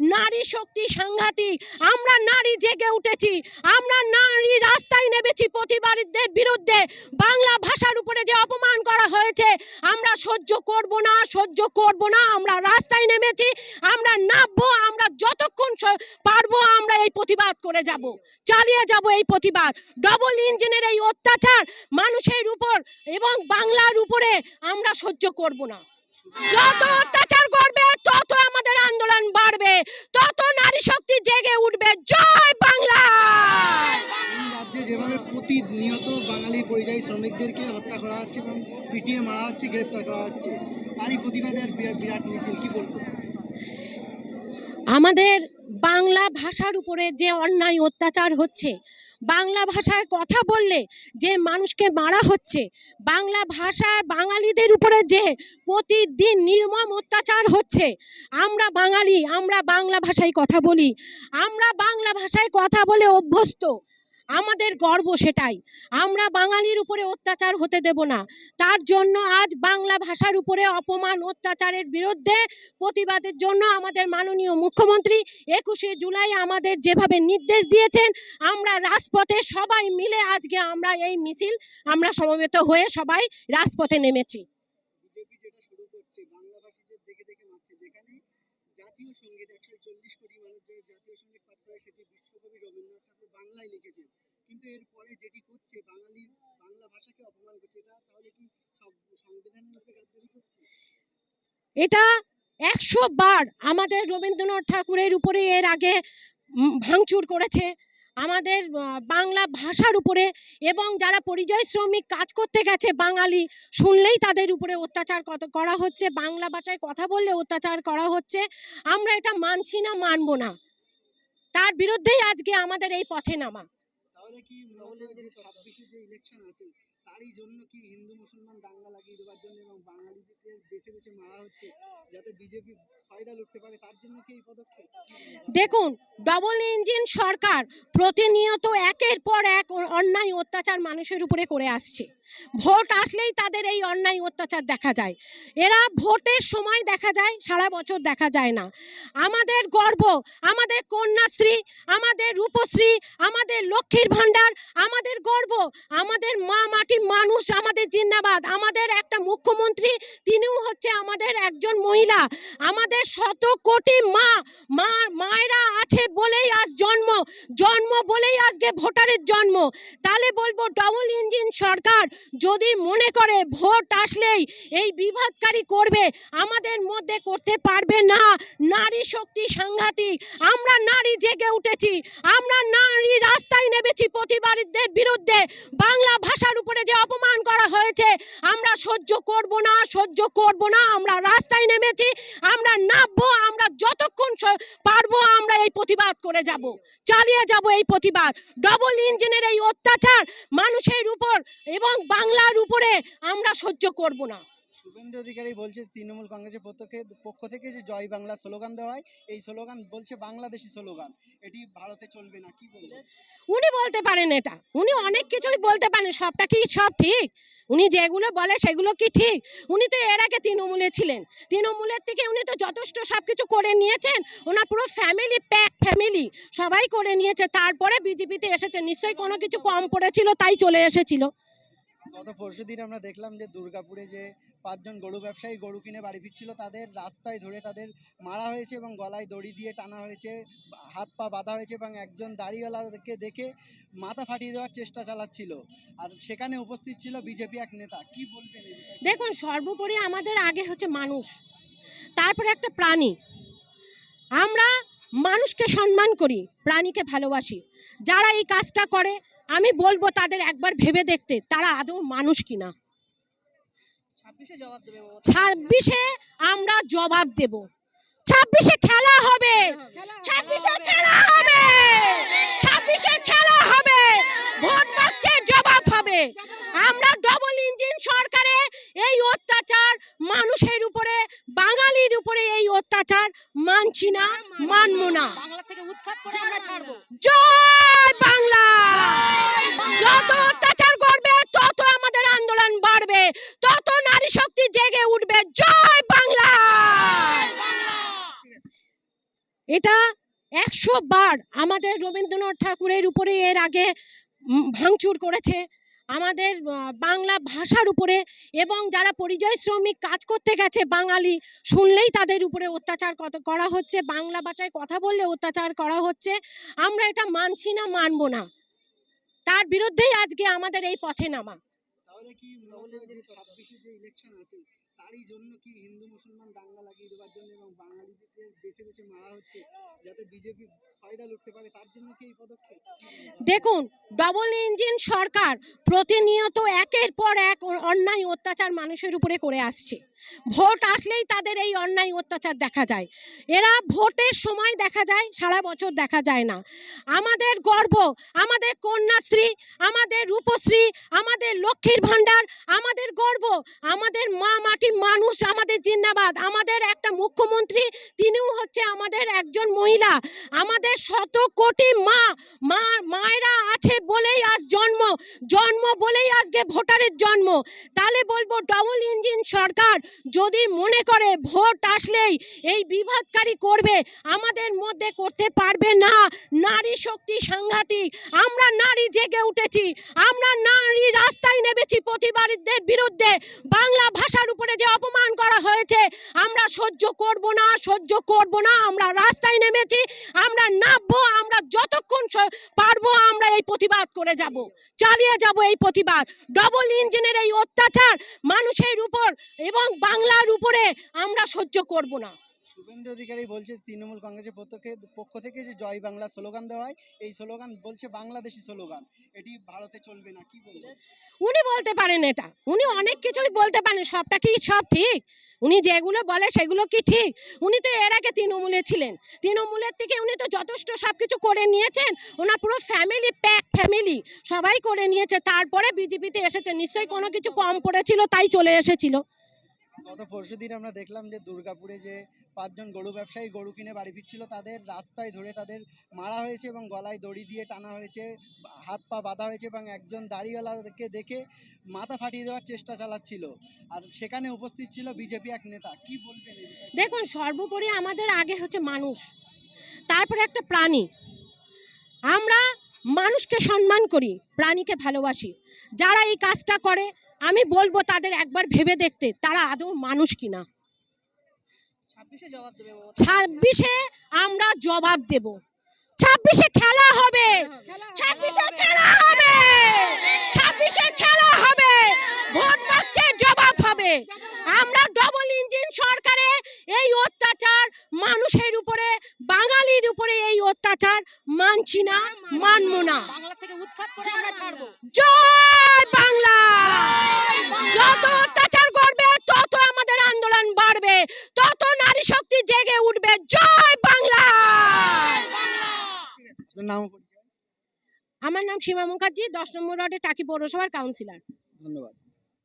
নারী শক্তি সাংঘাতিক। আমরা নারী জেগে উঠেছি। আমরা নারী রাস্তায় নেমেছি প্রতিবাদীদের বিরুদ্ধে। বাংলা ভাষার উপরে যে অপমান করা হয়েছে, আমরা সহ্য করব না, সহ্য করব না। আমরা রাস্তায় নেমেছি, আমরা নামবো, আমরা যতক্ষণ পারব আমরা এই প্রতিবাদ করে যাব। চালিয়ে যাব এই প্রতিবাদ। ডবল ইঞ্জিনের এই অত্যাচার মানুষের উপর এবং বাংলার উপরে আমরা সহ্য করব না। যত অত্যাচার করবে তত আমাদের আন্দোলন বাড়বে। তত নারী শক্তি জেগে উঠবে। জয় বাংলা! রাজ্যে যেভাবে প্রতিনিয়ত বাঙালি পরিযায়ী শ্রমিকদেরকে হত্যা করা হচ্ছে এবং পিটিয়ে মারা হচ্ছে গ্রেপ্তার করা হচ্ছে তারই প্রতিবাদে আর বিরাট বিরাট মিছিল কি বলব? আমাদের বাংলা ভাষার উপরে যে অন্যায় অত্যাচার হচ্ছে, বাংলা ভাষায় কথা বললে যে মানুষকে মারা হচ্ছে, বাংলা ভাষা বাঙালিদের উপরে যে প্রতিদিন নির্মম অত্যাচার হচ্ছে, আমরা বাঙালি, আমরা বাংলা ভাষায় কথা বলি, আমরা বাংলা ভাষায় কথা বলে অভ্যস্ত আমাদের গর্ব সেটাই। আমরা বাঙালির উপরে অত্যাচার হতে দেব না। তার জন্য আজ বাংলা ভাষার উপরে অপমান, অত্যাচারের বিরুদ্ধে প্রতিবাদের জন্য আমাদের মাননীয় মুখ্যমন্ত্রী একুশে জুলাই আমাদের যেভাবে নির্দেশ দিয়েছেন, আমরা রাজপথে সবাই মিলে আজকে আমরা এই মিছিল, আমরা সমবেত হয়ে সবাই রাজপথে নেমেছি বিজেপি যেটা শুরু করছে বাংলাভাষীদের দেখে দেখে মারছে যেখানে জাতীয় সংগীত, একশো চল্লিশ কোটি মানুষ জাতীয় সংগীত পাঠ করে সেটি বিশ্বকবি রবীন্দ্রনাথ ঠাকুর বাংলায় লিখেছেন। কিন্তু এর পরে যেটি করছে বাঙালির বাংলা ভাষাকে অপমান করছে, এটা তাহলে কি সংবিধানের মধ্যে গাদ্দারি করছে? এটা একশো বার আমাদের রবীন্দ্রনাথ ঠাকুরের উপরে এর আগে ভাঙচুর করেছে। আমাদের বাংলা ভাষার উপরে এবং যারা পরিযায়ী শ্রমিক কাজ করতে গেছে বাঙালি, শুনলেই তাদের উপরে অত্যাচার কত- করা হচ্ছে, বাংলা ভাষায় কথা বললে অত্যাচার করা হচ্ছে, আমরা এটা মানছি না, মানব না। তার বিরুদ্ধেই আজকে আমাদের এই পথে নামা। তাহলে কি যে ছাব্বিশে যে ইলেকশন আছে তারই জন্য কি হিন্দু মুসলমান দাঙ্গা লাগিয়ে দেওয়ার জন্য এবং বাঙালিদের বেছে বেছে মারা হচ্ছে যাতে বিজেপি ফায়দা লুটতে পারে তার জন্য কি এই পদক্ষেপ? দেখুন ডবল ইঞ্জিন সরকার প্রতিনিয়ত একের পর এক অন্যায় অত্যাচার মানুষের উপরে করে আসছে। ভোট আসলেই তাদের এই অন্যায় অত্যাচার দেখা যায়। এরা ভোটের সময় দেখা যায় সারা বছর দেখা যায় না। আমাদের গর্ব আমাদের কন্যাশ্রী আমাদের রূপশ্রী আমাদের লক্ষ্মীর ভাণ্ডার আমাদের গর্ব আমাদের মা মাটি মানুষ আমাদের জিন্দাবাদ আমাদের একটা মুখ্যমন্ত্রী, তিনিও হচ্ছে আমাদের একজন মহিলা। আমাদের শত কোটি মা মা, মায়েরা আছে বলেই আজ জন্ম। জন্ম বলেই আজকে ভোটারের জন্ম। তাহলে বলব ডবল ইঞ্জিন সরকার যদি মনে করে ভোট আসলেই এই বিভাদকারী করবে, আমাদের মধ্যে করতে পারবে না। নারী শক্তি সাংঘাতিক। আমরা নারী জেগে উঠেছি। আমরা নারী রাস্তায় নেমেছি প্রতিবাদীদের বিরুদ্ধে। বাংলা ভাষার উপরে যে অপমান করা হয়েছে, আমরা সহ্য করব না, সহ্য করব না। আমরা রাস্তায় নেমেছি, আমরা নামবো, আমরা যতক্ষণ পারব আমরা এই প্রতিবাদ করে যাব। চালিয়ে যাব এই প্রতিবাদ। ডবল ইঞ্জিনের এই অত্যাচার মানুষের উপর এবং বাংলার উপরে আমরা সহ্য করব না। শুভেন্দু অধিকারী বলছে তৃণমূল কংগ্রেসের পক্ষে পক্ষ থেকে যে জয় বাংলা স্লোগান দেওয়া হয়, এই স্লোগান বলছে বাংলাদেশি স্লোগান। এটি ভারতে চলবে না, কি বলব উনি বলতে পারেন এটা। উনি অনেক কিছুই বলতে পারেন, সবটা কি সব ঠিক? উনি যেগুলো বলে সেগুলো কি ঠিক? উনি তো এর আগে তৃণমূলে ছিলেন। তৃণমূলের থেকে উনি তো যথেষ্ট সব কিছু করে নিয়েছেন। ওনার পুরো ফ্যামিলি প্যাক ফ্যামিলি সবাই করে নিয়েছে। তারপরে বিজেপিতে এসেছে। নিশ্চয়ই কোনো কিছু কম পড়েছিল, তাই চলে এসেছিল। গত পরশু দিন আমরা দেখলাম যে দুর্গাপুরে যে পাঁচজন গরু ব্যবসায়ী গরু কিনে বাড়ি ফিরছিল, তাদের রাস্তায় ধরে তাদের মারা হয়েছে এবং গলায় দড়ি দিয়ে টানা হয়েছে, হাত পা বাঁধা হয়েছে এবং একজন দাড়িওয়ালাকে দেখে মাথা ফাটিয়ে দেওয়ার চেষ্টা চালাচ্ছিল। আর সেখানে উপস্থিত ছিল বিজেপি এক নেতা। কি বলবেন দেখুন, সর্বোপরি আমাদের আগে হচ্ছে মানুষ, তারপরে একটা প্রাণী। আমরা মানুষকে সম্মান করি, প্রাণীকে ভালোবাসি। যারা এই কাজটা করে আমি বলব তাদের একবার ভেবে দেখতে তারা আদৌ মানুষ কিনা। ছাব্বিশে আমরা জবাব দেব। ছাব্বিশে খেলা হবে। ছাব্বিশে খেলা হবে। ছাব্বিশে খেলা হবে। ভোট বাক্সে জবাব হবে। আমরা ডবল ইঞ্জিন সরকারে এই অত্যাচার মানুষের উপরে বাঙালির উপরে এই অত্যাচার মানছি না মানবো না। বাংলা থেকে উৎখাত করে আমরা ছাড়বো। জয় বাংলা! যত অত্যাচার করবে তত আমাদের আন্দোলন বাড়বে তত নারী শক্তি জেগে উঠবে। জয় বাংলা! এটা একশো বার আমাদের রবীন্দ্রনাথ ঠাকুরের উপরে এর আগে ভাঙচুর করেছে। আমাদের বাংলা ভাষার উপরে এবং যারা পরিযায়ী শ্রমিক কাজ করতে গেছে বাঙালি, শুনলেই তাদের উপরে অত্যাচার কত করা হচ্ছে, বাংলা ভাষায় কথা বললে অত্যাচার করা হচ্ছে, আমরা এটা মানছি না, মানব না। তার বিরুদ্ধেই আজকে আমাদের এই পথে নামা। তাহলে কি ইলেকশন আছে তারই জন্য কি হিন্দু মুসলমান দাঙ্গা লাগিয়ে দেওয়ার জন্য এবং বাঙালিদের বেছে বেছে মারা হচ্ছে যাতে বিজেপি ফায়দা লুটতে পারে, তার জন্য কি এই পদক্ষেপ? দেখুন ডবল ইঞ্জিন সরকার প্রতিনিয়ত একের পর এক অন্যায় অত্যাচার মানুষের উপরে করে আসছে। ভোট আসলেই তাদের এই অন্যায় অত্যাচার দেখা যায়। এরা ভোটের সময় দেখা যায়, সারা বছর দেখা যায় না। আমাদের গর্ব, আমাদের কন্যাশ্রী, আমাদের রূপশ্রী, আমাদের লক্ষ্মীর ভাণ্ডার, আমাদের গর্ব, আমাদের মা মাটি মানুষ আমাদের জিন্দাবাদ। আমাদের একটা মুখ্যমন্ত্রী, তিনিও হচ্ছে আমাদের একজন মহিলা। আমাদের শত কোটি মা মা, মায়েরা আছে বলেই আজ জন্ম। জন্ম বলেই আজকে ভোটারের জন্ম। তাহলে বলব ডবল ইঞ্জিন সরকার যদি মনে করে ভোট আসলেই এই বিভাদকারী করবে, আমাদের মধ্যে করতে পারবে না। নারী শক্তি সাংঘাতিক। আমরা নারী জেগে উঠেছি। আমরা নারী রাস্তায় নেমেছি প্রতিবাদীদের বিরুদ্ধে। বাংলা ভাষার উপরে যে অপমান করা হয়েছে, আমরা সহ্য করব না, সহ্য করব না, আমরা রাস্তায় নেমেছি, আমরা নামবো, আমরা যতক্ষণ পারব আমরা এই প্রতিবাদ করে যাব, চালিয়ে যাব এই প্রতিবাদ। ডবল ইঞ্জিনের এই অত্যাচার মানুষের উপর এবং বাংলার উপরে আমরা সহ্য করব না। শুভেন্দু অধিকারী বলছে তৃণমূল কংগ্রেসের পক্ষে পক্ষ থেকে যে জয় বাংলা স্লোগান দেওয়া হয়, এই স্লোগান বলছে বাংলাদেশি স্লোগান। এটি ভারতে চলবে না, কি বলবেন উনি বলতে পারেন এটা। উনি অনেক কিছুই বলতে পারেন, সবটা কি সব ঠিক? উনি যেগুলো বলে সেগুলো কি ঠিক? উনি তো এর আগে তৃণমূলে ছিলেন। তৃণমূলের থেকে উনি তো যথেষ্ট সব কিছু করে নিয়েছেন। ওনার পুরো ফ্যামিলি প্যাক ফ্যামিলি সবাই করে নিয়েছে। তারপরে বিজেপিতে এসেছে। নিশ্চয়ই কোনো কিছু কম পড়েছিল, তাই চলে এসেছিল। গত পরশু দিন আমরা দেখলাম যে দুর্গাপুরে যে পাঁচজন গরু ব্যবসায়ী গরু কিনে বাড়ি ফিরছিল, তাদের রাস্তায় ধরে তাদের মারা হয়েছে এবং গলায় দড়ি দিয়ে টানা হয়েছে, হাত পা বাঁধা হয়েছে এবং একজন দাড়িওয়ালাকে দেখে মাথা ফাটিয়ে দেওয়ার চেষ্টা চালাচ্ছিল। আর সেখানে উপস্থিত ছিল বিজেপি এক নেতা। কি বলবেন দেখুন, সর্বোপরি আমাদের আগে হচ্ছে মানুষ, তারপরে একটা প্রাণী। আমরা মানুষকে সম্মান করি প্রাণীকে ভালোবাসি। যারা এই কাজটা করে আমি বলব তাদের একবার ভেবে দেখতে তারা আদৌ মানুষ কিনা। ছাব্বিশে আমরা জবাব দেব। ছাব্বিশে খেলা হবে। ছাব্বিশে খেলা হবে। ছাব্বিশে খেলা হবে। ভোট বাক্সে জবাব হবে। আমরা ডবল ইঞ্জিন সরকারে এই অত্যাচার মানুষের উপরে বাঙালির উপরে এই অত্যাচার মানছি না মানবো না। বাংলা থেকে উৎখাত করে আমরা ছাড়বো। জয় বাংলা! যত অত্যাচার করবে তত আমাদের আন্দোলন বাড়বে তত নারী শক্তি জেগে উঠবে। জয় বাংলা? আমার নাম সীমা মুখার্জি দশ নম্বর ওয়ার্ডে টাকি পৌরসভার কাউন্সিলর। ধন্যবাদ।